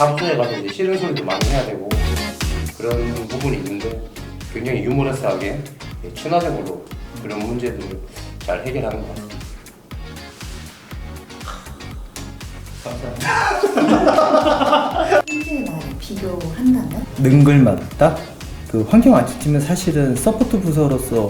사무소에 가서 이제 싫은 소리도 많이 해야 되고 그런 부분이 있는데 굉장히 유머러스하게 예, 친화적으로 그런 문제들을 잘 해결하는 것 같아요. 현재 나를 비교한다면? 능글맞다? 그 환경 안전팀은 사실은 서포트 부서로서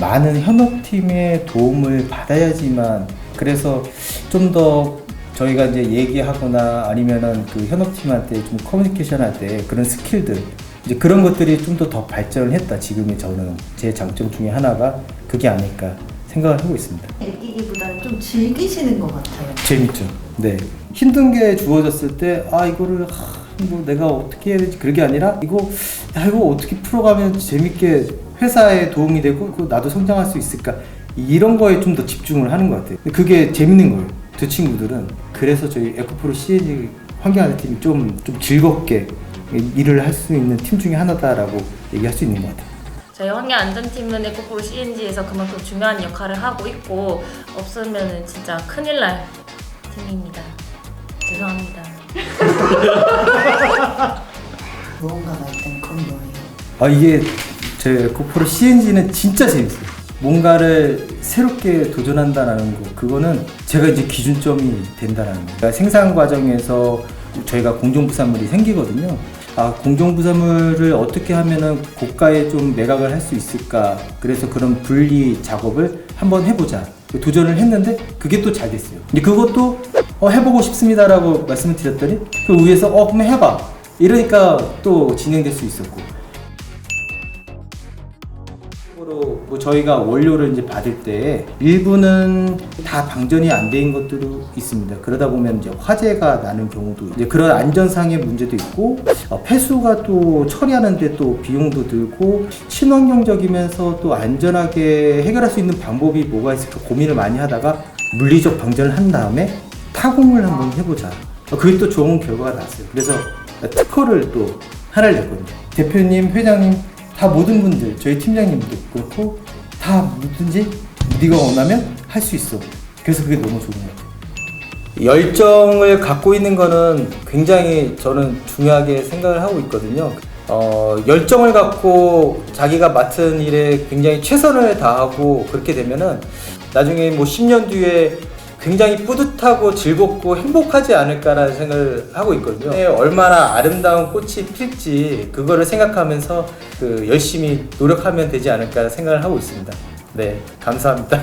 많은 현업팀의 도움을 받아야지만 그래서 좀더 저희가 이제 얘기하거나 아니면은 그 현업팀한테 좀 커뮤니케이션 할 때 그런 스킬들 이제 그런 것들이 좀 더 더 발전을 했다 지금의 저는 제 장점 중에 하나가 그게 아닐까 생각을 하고 있습니다. 느끼기보다는 좀 즐기시는 것 같아요. 재밌죠. 네. 힘든 게 주어졌을 때, 아, 이거를, 하, 뭐 내가 어떻게 해야 되지? 그게 아니라, 이거, 야, 이거 어떻게 풀어가면 재밌게 회사에 도움이 되고, 그 나도 성장할 수 있을까? 이런 거에 좀 더 집중을 하는 것 같아요. 그게 재밌는 거예요. 두 친구들은. 그래서 저희 에코프로 CNG 환경하는 팀이 좀, 좀 즐겁게 일을 할 수 있는 팀 중에 하나다라고 얘기할 수 있는 것 같아요. 저희 환경안전팀은 에코프로 CNG에서 그만큼 중요한 역할을 하고 있고 없으면 진짜 큰일 날 팀입니다. 죄송합니다. 무언가가 그건 뭐예요? 아 이게 제 에코프로 CNG는 진짜 재밌어요. 뭔가를 새롭게 도전한다라는 거 그거는 제가 이제 기준점이 된다라는 거. 그러니까 생산 과정에서 저희가 공정부산물이 생기거든요. 아 공정부산물을 어떻게 하면은 고가에 좀 매각을 할 수 있을까? 그래서 그런 분리 작업을 한번 해보자. 도전을 했는데 그게 또 잘 됐어요. 근데 그것도 어, 해보고 싶습니다라고 말씀을 드렸더니 그 위에서 어 그럼 해봐. 이러니까 또 진행될 수 있었고. 으로 뭐 저희가 원료를 이제 받을 때 일부는 다 방전이 안 된 것들도 있습니다. 그러다 보면 이제 화재가 나는 경우도 이제 그런 안전상의 문제도 있고 어, 폐수가 또 처리하는데 또 비용도 들고 친환경적이면서 또 안전하게 해결할 수 있는 방법이 뭐가 있을까 고민을 많이 하다가 물리적 방전을 한 다음에 타공을 한번 해보자. 어, 그게 또 좋은 결과가 나왔어요. 그래서 특허를 또 하나를 냈거든요. 대표님, 회장님 다 모든 분들 저희 팀장님도 그렇고 다 뭐든지 네가 원하면 할 수 있어. 그래서 그게 너무 좋은 것 같아요. 열정을 갖고 있는 거는 굉장히 저는 중요하게 생각을 하고 있거든요. 어, 열정을 갖고 자기가 맡은 일에 굉장히 최선을 다하고 그렇게 되면은 나중에 뭐 10년 뒤에 굉장히 뿌듯하고 즐겁고 행복하지 않을까라는 생각을 하고 있거든요. 네, 얼마나 아름다운 꽃이 필지 그거를 생각하면서 그 열심히 노력하면 되지 않을까 생각을 하고 있습니다. 네, 감사합니다.